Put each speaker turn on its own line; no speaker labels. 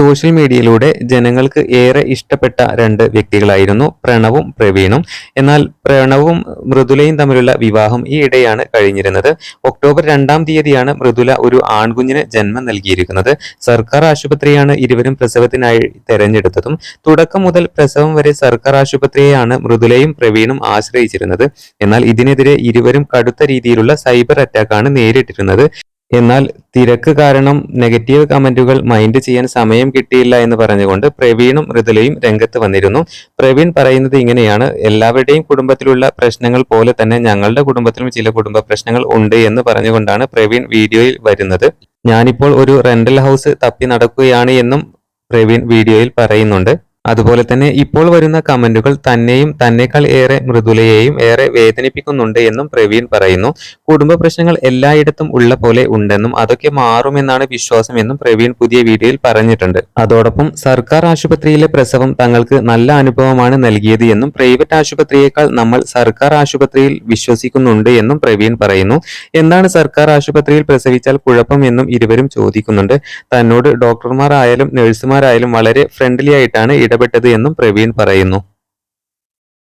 Social മീഡിയയിലൂടെ ജനങ്ങൾക്ക് ഏറെ ഇഷ്ടപ്പെട്ട രണ്ട് വ്യക്തികളായിരുന്നു പ്രണവും പ്രവീണും. എന്നാൽ പ്രണവും മൃദുലയും തമ്മിലുള്ള വിവാഹം ഈ ഇടയാണ് കഴിഞ്ഞിരുന്നത്. ഒക്ടോബർ രണ്ടാം തീയതിയാണ് മൃദുല ഒരു ആൺകുഞ്ഞിന് ജന്മം നൽകിയിരിക്കുന്നത്. സർക്കാർ ആശുപത്രിയാണ് ഇരുവരും പ്രസവത്തിനായി തെരഞ്ഞെടുത്തതും. തുടക്കം മുതൽ പ്രസവം വരെ സർക്കാർ ആശുപത്രിയെയാണ് മൃദുലയും പ്രവീണും ആശ്രയിച്ചിരുന്നത്. എന്നാൽ ഇതിനെതിരെ ഇരുവരും കടുത്ത രീതിയിലുള്ള സൈബർ അറ്റാക്കാണ് നേരിട്ടിരുന്നത്. എന്നാൽ തിരക്ക് കാരണം നെഗറ്റീവ് കമന്റുകൾ മൈൻഡ് ചെയ്യാൻ സമയം കിട്ടിയില്ല എന്ന് പറഞ്ഞുകൊണ്ട് പ്രവീണും മൃദുലയും രംഗത്ത് വന്നിരുന്നു. പ്രവീൺ പറയുന്നത് ഇങ്ങനെയാണ് എല്ലാവരുടെയും കുടുംബത്തിലുള്ള പ്രശ്നങ്ങൾ പോലെ തന്നെ ഞങ്ങളുടെ കുടുംബത്തിലും ചില കുടുംബ പ്രശ്നങ്ങൾ ഉണ്ട് എന്ന് പറഞ്ഞുകൊണ്ടാണ് പ്രവീൺ വീഡിയോയിൽ വരുന്നത്. ഞാനിപ്പോൾ ഒരു റെന്റൽ ഹൗസ് തപ്പി നടക്കുകയാണ് എന്നും പ്രവീൺ വീഡിയോയിൽ പറയുന്നുണ്ട്. അതുപോലെ തന്നെ ഇപ്പോൾ വരുന്ന കമന്റുകൾ തന്നെയും തന്നെക്കാൾ ഏറെ മൃദുലയെയും ഏറെ വേദനിപ്പിക്കുന്നുണ്ട് എന്നും പ്രവീൺ പറയുന്നു. കുടുംബ പ്രശ്നങ്ങൾ എല്ലായിടത്തും ഉള്ള പോലെ ഉണ്ടെന്നും അതൊക്കെ മാറുമെന്നാണ് വിശ്വാസം എന്നും പ്രവീൺ പുതിയ വീഡിയോയിൽ പറഞ്ഞിട്ടുണ്ട്. അതോടൊപ്പം സർക്കാർ ആശുപത്രിയിലെ പ്രസവം തങ്ങൾക്ക് നല്ല അനുഭവമാണ് നൽകിയത് എന്നും പ്രൈവറ്റ് ആശുപത്രിയേക്കാൾ നമ്മൾ സർക്കാർ ആശുപത്രിയിൽ വിശ്വസിക്കുന്നുണ്ട് എന്നും പ്രവീൺ പറയുന്നു. എന്താണ് സർക്കാർ ആശുപത്രിയിൽ പ്രസവിച്ചാൽ കുഴപ്പം എന്നും ഇരുവരും ചോദിക്കുന്നുണ്ട്. തന്നോട് ഡോക്ടർമാരായാലും നഴ്സുമാരായാലും വളരെ ഫ്രണ്ട്ലി ആയിട്ടാണ് ഇടപെട്ടത് എന്നും പ്രവീൺ പറയുന്നു.